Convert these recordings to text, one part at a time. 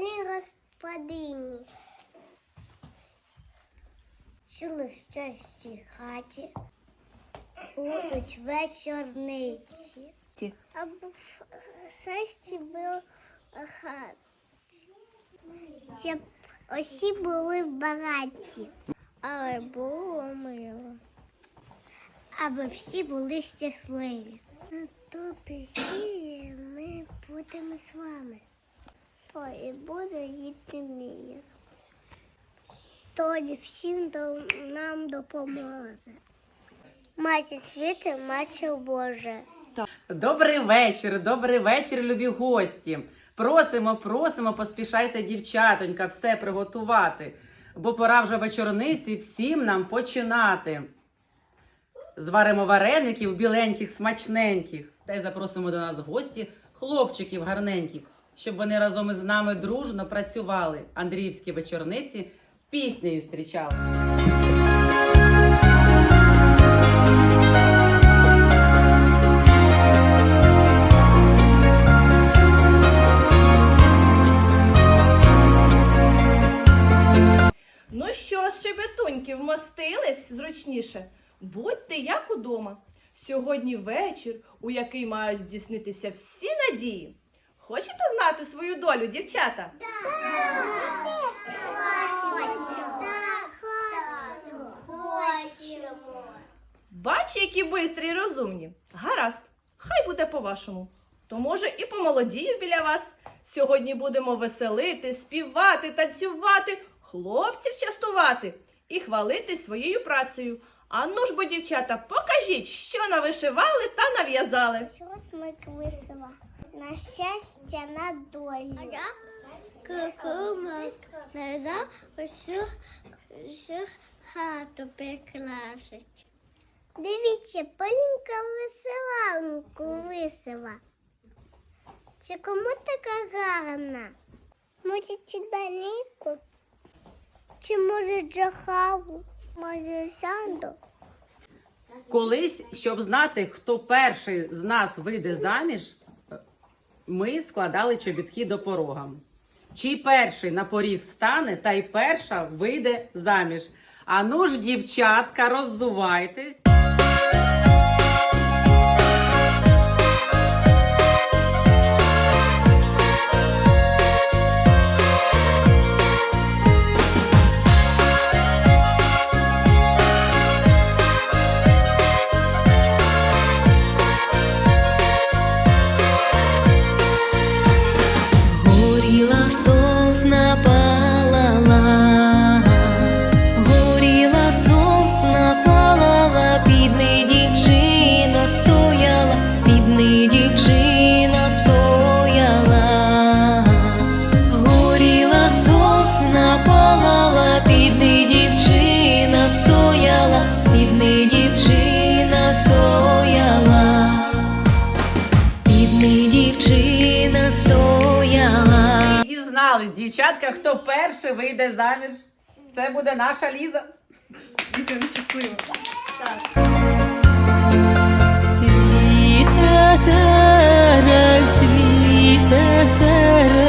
Поклін господині. Чули в щастій хаті. Будуть вечорниці. Або в щасті було хаті. Щоб усі були багаті. Але було мило. Аби всі були щасливі. На сірі ми будемо з вами. То і буде їти мір. Тоді всім нам допоможе. Маті світи, Матір Боже. Добрий вечір, добрий вечір, любі гості. Просимо, просимо, поспішайте, дівчатонька, все приготувати, бо пора вже вечорниці всім нам починати. Зваримо вареників біленьких, смачненьких, та й запросимо до нас гості хлопчиків гарненьких, щоб вони разом із нами дружно працювали. Андріївські вечорниці піснею зустрічали. Ну що, шебетуньки, вмостились зручніше? Будьте як удома. Сьогодні вечір, у який мають здійснитися всі надії. Хочете знати свою долю, дівчата? Хочемо. Бач, які бистрі й розумні. Гаразд, хай буде по-вашому. То може і помолодію біля вас. Сьогодні будемо веселити, співати, танцювати, хлопців частувати і хвалити своєю працею. А ну ж бо, дівчата, покажіть, що навишивали та нав'язали. Щось ми висила. На щастя, на долю. Кукумок усю, всю хату прикрасить. Дивіться, Полінка веселанку висила. Чи кому така гарна? Може, чи Даніку? Чи може Джахаву? Може, Санду? Колись, щоб знати, хто перший з нас вийде заміж, ми складали чобітки до порога. Чий перший на поріг стане, та й перша вийде заміж. А ну ж, дівчатка, роззувайтесь. І дізнались, дівчатка, хто перший вийде заміж. Це буде наша Ліза. Будемо щасливо. Цвіте терен, цвіте терен,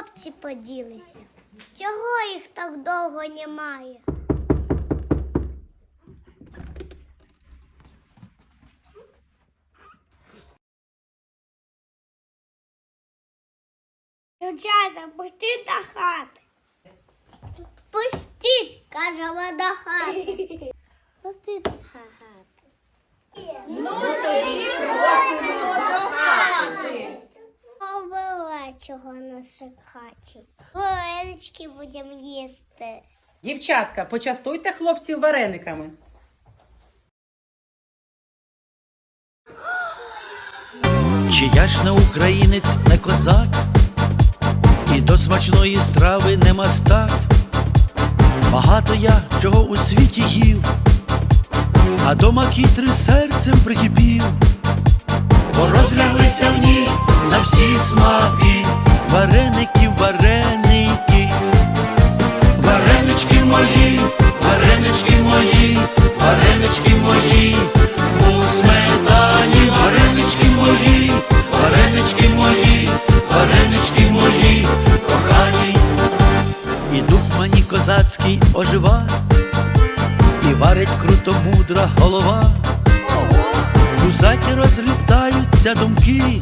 хлопці поділися. Чого їх так довго немає? Дівчата, пустіть до хати. Пустіть, каже вона до хати. Пустіть до хати. Ну тоді просимо до хати. Чого наших хаті. Варенички будемо їсти. Дівчатка, почастуйте хлопців варениками. Чи я ж не українець, не козак, і до смачної страви не мастак. Багато я чого у світі їв, а до макітри серцем прикипів, бо розляглися в ній на всі смаки, вареники, вареники, варенички мої, варенички мої, варенички мої, у сметані, варенички мої, варенички мої, варенички мої, кохані. І дух мені козацький ожива, і варить круто мудра голова. У заті розлітаються думки,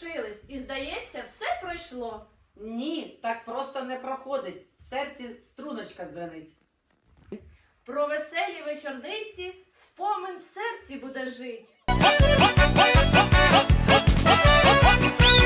завершились, і здається, все пройшло. Ні, так просто не проходить. В серці струночка дзвенить. Про веселі вечорниці спомин в серці буде жить.